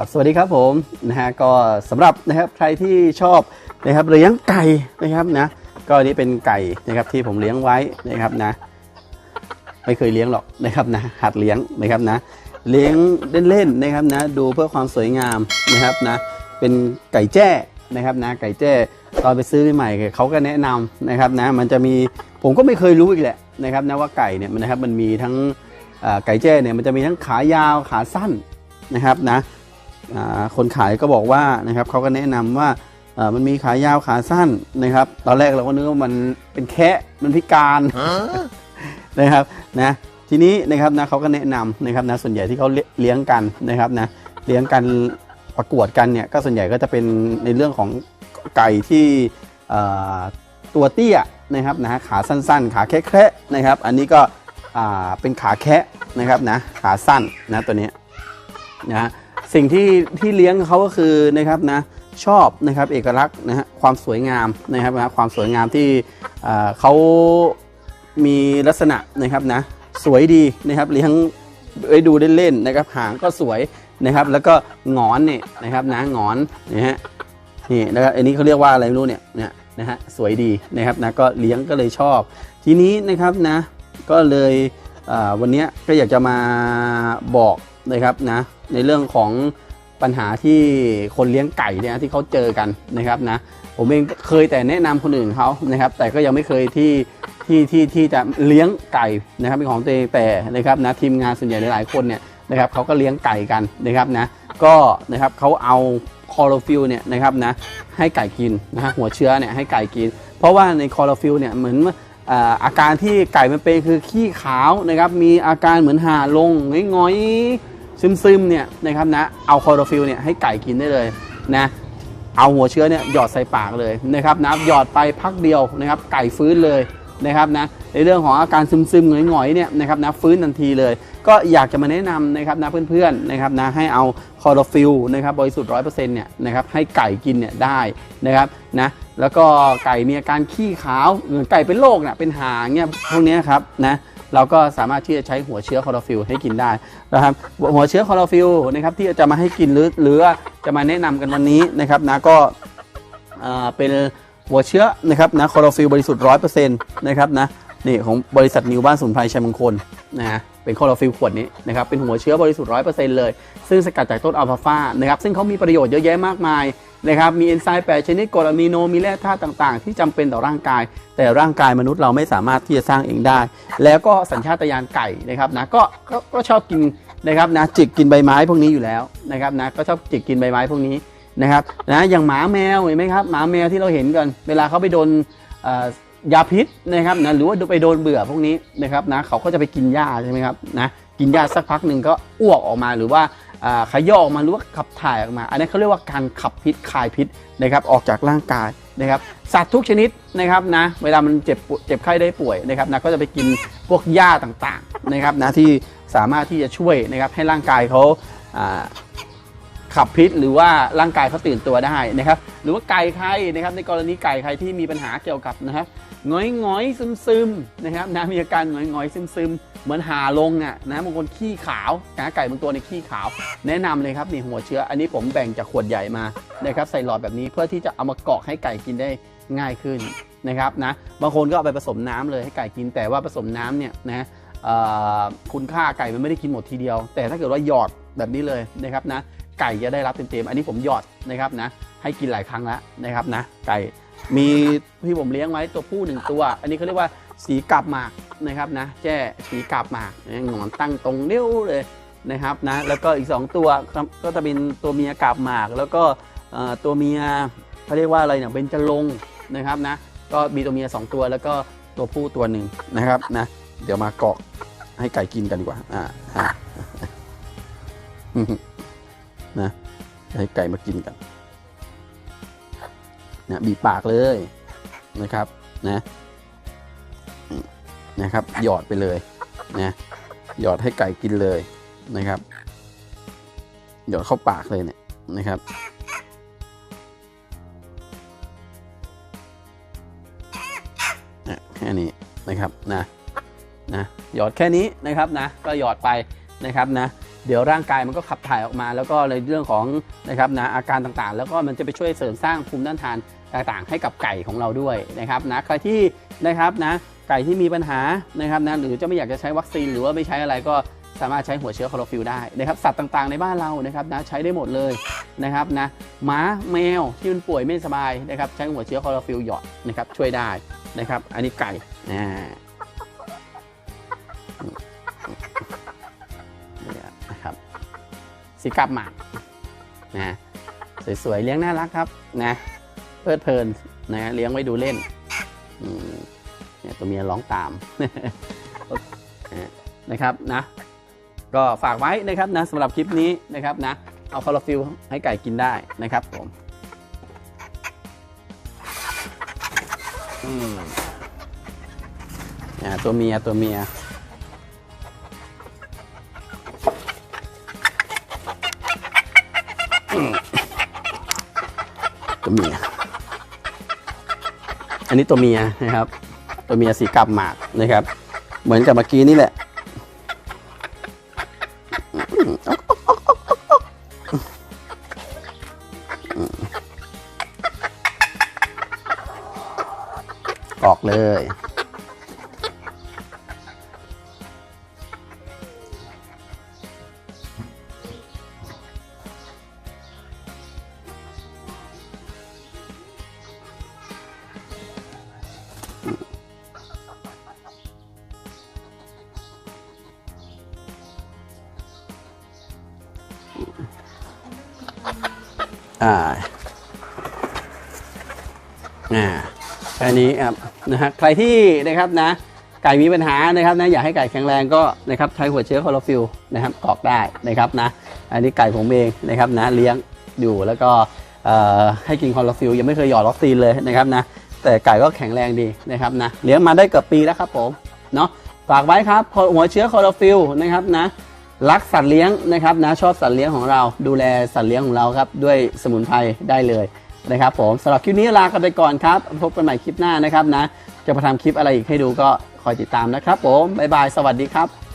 ครับสวัสดีครับผมนะฮะก็สำหรับนะครับใครที่ชอบนะครับเลี้ยงไก่นะครับนะก็อันนี้เป็นไก่นะครับที่ผมเลี้ยงไว้นะครับนะ ไม่เคยเลี้ยงหรอกนะครับนะหัดเลี้ยงนะครับนะ เลี้ยงเล่นๆนะครับนะดูเพื่อความสวยงามนะครับนะเป็นไก่แจ้นะครับนะไก่แจ้ตอนไปซื้อใหม่เขาก็แนะนำนะครับนะมันจะมีผมก็ไม่เคยรู้อีกแหละนะครับนะว่าไก่เนี่ยมันนะครับมันมีทั้งไก่แจ้เนี่ยมันจะมีทั้งขายาวขาสั้นนะครับนะ คนขายก็บอกว่านะครับเขาก็แนะนำว่าเอ่อมันมีขายาวขาสั้นนะครับ ตอนแรกเราก็นึกว่ามันเป็นแคะมันพิการนะครับนะทีนี้นะครับนะเขาก็แนะนำนะครับนะส่วนใหญ่ที่เขาเลี้ยงกันนะครับนะเลี้ยงกันประกวดกันเนี่ยก็ส่วนใหญ่ก็จะเป็นในเรื่องของไก่ที่เอ่อตัวเตี้ยนะครับนะขาสั้นๆ ขาแค่ๆนะครับ อันนี้ก็อ่าเป็นขาแคะนะครับนะขาสั้นนะตัวเนี้ยนะ สิ่งที่ที่เลี้ยงเขาก็คือนะครับนะชอบนะครับเอกลักษณ์นะฮะความสวยงามนะครับนะความสวยงามที่เขามีลักษณะนะครับนะสวยดีนะครับเลี้ยงไว้ดูเล่นๆนะครับหางก็สวยนะครับ แล้วก็หงอนเนี่ยนะครับนะหงอนนะฮะนี่แล้วก็อันนี้เขาเรียกว่าอะไรไม่รู้เนี่ยเนี่ยนะฮะสวยดีนะครับนะก็เลี้ยงก็เลยชอบ ทีนี้นะครับนะก็เลยวันนี้ก็อยากจะมาบอก นะครับนะในเรื่องของปัญหาที่คนเลี้ยงไก่เนี่ยที่เขาเจอกันนะครับนะผมเองเคยแต่แนะนำคนอื่นเขานะครับ แต่ก็ยังไม่เคยที่ที่ที่ที่จะเลี้ยงไก่นะครับเป็นของตัวเองแต่นะครับนะทีมงานส่วนใหญ่หลายๆคนเนี่ยนะครับเขาก็เลี้ยงไก่กันนะครับนะก็นะครับเขาเอาคอโรฟิลเนี่ยนะครับนะให้ไก่กินนะฮะหัวเชื้อเนี่ยให้ไก่กิน เพราะว่าในคอโรฟิลเนี่ยเหมือนอาการที่ไก่มันเป็นคือขี้ขาวนะครับมีอาการเหมือนห่าลงง้อย ซึมๆเนี่ยนะครับนะเอาคลอโรฟิลเนี่ยให้ไก่กินได้เลยนะเอาหัวเชื้อเนี่ยหยอดใส่ปากเลยนะครับนะหยอดไปพักเดียวนะครับไก่ฟื้นเลยนะครับนะในเรื่องของอาการซึมๆหงอยๆเนี่ยนะครับนะฟื้นทันทีเลย ก็อยากจะมาแนะนำนะครับนะเพื่อนๆนะครับนะให้เอาคอโรฟิลนะครับบริสุทธิ์ร้อยเปอร์เซ็นต์เนี่ยนะครับให้ไก่กินเนี่ยได้นะครับนะแล้วก็ไก่มีอาการขี้ขาวเหมือนไก่เป็นโรคเนี่ยเป็นหางเนี่ยพวกนี้ครับนะ เราก็สามารถที่จะใช้หัวเชื้อคลอโรฟิลให้กินได้นะครับหัวเชื้อคลอโรฟิลนะครับที่จะมาให้กินหรือหรือจะมาแนะนำกันวันนี้นะครับนะก็เป็นหัวเชื้อนะครับนะคลอโรฟิลบริสุทธิ์ร้อยเปอร์เซ็นต์นะครับนะ นี่ของบริษัทนิวบ้านสุนไพรชัยมงคลนะฮะเป็นคอโรฟิลขวดนี้นะครับเป็นหัวเชื้อบริสุทธิ์ร้อยเปอร์เซ็นต์เลย ซึ่งสกัดจากต้นอัลฟาฟานะครับซึ่งเขามีประโยชน์เยอะแยะมากมายนะครับมีเอนไซม์แปดชนิดกรดอะมิโนมีแร่ธาตุต่างๆ ที่จำเป็นต่อร่างกาย แต่ร่างกายมนุษย์เราไม่สามารถที่จะสร้างเองได้ แล้วก็สัญชาตญาณไก่นะครับนะก็ก็ก็ชอบกินนะครับนะจิกกินใบไม้พวกนี้อยู่แล้วนะครับนะก็ชอบจิกกินใบไม้พวกนี้นะครับนะอย่างหมาแมวเห็นไหมครับหมาแมวที่เราเห็นกัน เวลาเขาไปโดน ยาพิษนะครับนะหรือว่าไปโดนเบื่อพวกนี้นะครับนะเขาก็จะไปกินหญ้าใช่ไหมครับนะกินหญ้าสักพักหนึ่งก็อ้วกออกมาหรือว่าขย่อออกมาหรือว่าขับถ่ายออกมา อันนี้เขาเรียกว่าการขับพิษคายพิษนะครับออกจากร่างกายนะครับสัตว์ทุกชนิดนะครับนะเวลามันเจ็บปวยเจ็บไข้ได้ป่วยนะครับนะก็จะไปกินพวกหญ้าต่างๆนะครับนะที่สามารถที่จะช่วยนะครับให้ร่างกายเขาขับพิษหรือว่าร่างกายเขาตื่นตัวได้นะครับ หรือว่าไก่ใครนะครับในกรณีไก่ใครที่มีปัญหาเกี่ยวกับนะครับ งอยงอยซึมซึมนะครับนะมีอาการงอยงอยซึมซึมเหมือนหาลงอะนะบางคนขี้ขาวนะไก่บางตัวในขี้ขาว แนะนำเลยครับนี่หัวเชื้อ อันนี้ผมแบ่งจากขวดใหญ่มานะครับใส่หลอดแบบนี้เพื่อที่จะเอามากรอกให้ไก่กินได้ง่ายขึ้นนะครับนะบางคนก็เอาไปผสมน้ำเลยให้ไก่กินแต่ว่าผสมน้ำเนี่ยนะคุณค่าไก่มันไม่ได้กินหมดทีเดียว แต่ถ้าเกิดว่าหยอดแบบนี้เลยนะครับนะไก่จะได้รับเต็มๆอันนี้ผมหยอดนะครับนะให้กินหลายครั้งแล้วนะครับนะไก่ มีที่ผมเลี้ยงไว้ตัวผู้หนึ่งตัว อันนี้เขาเรียกว่าสีกาบหมากนะครับนะแจ้สีกาบหมากหงอนตั้งตรงนิ้วเลยนะครับนะแล้วก็อีก 2 ตัวก็จะเป็นตัวเมียกาบหมาก แล้วก็ตัวเมียเขาเรียกว่าอะไรเนี่ยเป็นจะลงนะครับนะก็มีตัวเมีย 2 ตัวแล้วก็ตัวผู้ตัวหนึ่งนะครับนะเดี๋ยวมาเกรอกให้ไก่กินกันดีกว่าอ่านะให้ไก่มากินกัน นะบีบปากเลยนะครับนะนะครับ หยอดไปเลยนะหยอดให้ไก่กินเลยนะครับ หยอดเข้าปากเลยเนี่ยนะครับนะแค่นี้นะครับนะนะหยอดแค่นี้นะครับนะ ก็หยอดไปนะครับนะ เดี๋ยวร่างกายมันก็ขับถ่ายออกมา แล้วก็ในเรื่องของนะครับนะอาการต่างๆ แล้วก็มันจะไปช่วยเสริมสร้างภูมิต้านทาน ต่างๆ ให้กับไก่ของเราด้วยนะครับนะใครที่นะครับนะไก่ที่มีปัญหานะครับนะหรือจะไม่อยากจะใช้วัคซีนหรือว่าไม่ใช้อะไรก็สามารถใช้หัวเชื้อคลอโรฟิลได้นะครับสัตว์ต่างๆในบ้านเรานะครับนะใช้ได้หมดเลยนะครับนะหมาแมวที่มันป่วยไม่สบายนะครับใช้หัวเชื้อคลอโรฟิลหยอดนะครับช่วยได้นะครับอันนี้ไก่นะนะครับสีกับหมากนะสวยๆเลี้ยงน่ารักครับนะ ลิดเพลินนะเลี้ยงไว้ดูเล่นเนี่ยตัวเมียร้องตามนะครับนะ ก็ฝากไว้นะครับนะสำหรับคลิปนี้นะครับนะ เอาคลอโรฟิลให้ไก่กินได้นะครับผมอืมอ่าตัวเมียตัวเมียตัวเมีย อันนี้ตัวเมียนะครับ ตัวเมียสีกับหมากนะครับ เหมือนกับเมื่อกี้นี่แหละออกเลย อ่าอ่าอันนี้ครับนะฮะใครที่นะครับนะ ไก่มีปัญหานะครับนะอยากให้ไก่แข็งแรงก็นะครับใช้หัวเชื้อคอโรฟิลนะครับกรอกได้นะครับนะ อันนี้ไก่ผมเองนะครับนะเลี้ยงอยู่แล้วก็ให้กินคอโรฟิลยังไม่เคยหยอดวัคซีนเลยนะครับนะแต่ไก่ก็แข็งแรงดีนะครับนะเลี้ยงมาได้เกือบปีแล้วครับผมเนาะฝากไว้ครับหัวเชื้อคอโรฟิลนะครับนะ รักสัตว์เลี้ยงนะครับนะชอบสัตว์เลี้ยงของเราดูแลสัตว์เลี้ยงของเราครับด้วยสมุนไพรได้เลยนะครับผมสำหรับคลิปนี้ลากันไปก่อนครับพบกันใหม่คลิปหน้านะครับนะจะมาทำคลิปอะไรอีกให้ดูก็คอยติดตามนะครับผมบ๊ายบายสวัสดีครับ